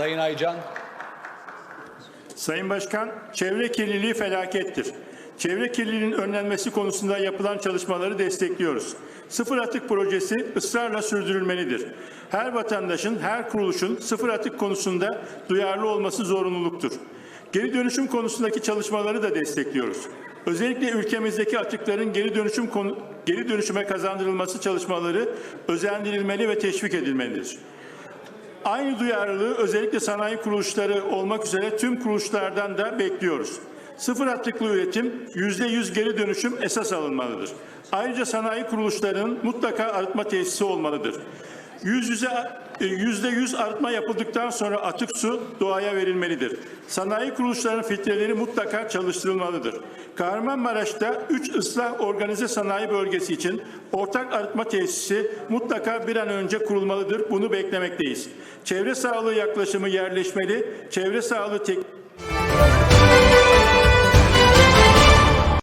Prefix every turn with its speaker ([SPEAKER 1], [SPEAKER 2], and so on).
[SPEAKER 1] Sayın Aycan.
[SPEAKER 2] Sayın Başkan, çevre kirliliği felakettir. Çevre kirliliğinin önlenmesi konusunda yapılan çalışmaları destekliyoruz. Sıfır atık projesi ısrarla sürdürülmelidir. Her vatandaşın, her kuruluşun sıfır atık konusunda duyarlı olması zorunluluktur. Geri dönüşüm konusundaki çalışmaları da destekliyoruz. Özellikle ülkemizdeki atıkların geri dönüşüm geri dönüşüme kazandırılması çalışmaları özendirilmeli ve teşvik edilmelidir. Aynı duyarlılığı özellikle sanayi kuruluşları olmak üzere tüm kuruluşlardan da bekliyoruz. Sıfır atıklı üretim, yüzde yüz geri dönüşüm esas alınmalıdır. Ayrıca sanayi kuruluşlarının mutlaka arıtma tesisi olmalıdır. Yüz yüze yüzde yüz arıtma yapıldıktan sonra atık su doğaya verilmelidir. Sanayi kuruluşlarının filtreleri mutlaka çalıştırılmalıdır. Kahramanmaraş'ta 3 ıslah organize sanayi bölgesi için ortak arıtma tesisi mutlaka bir an önce kurulmalıdır. Bunu beklemekteyiz. Çevre sağlığı yaklaşımı yerleşmeli, çevre sağlığı tek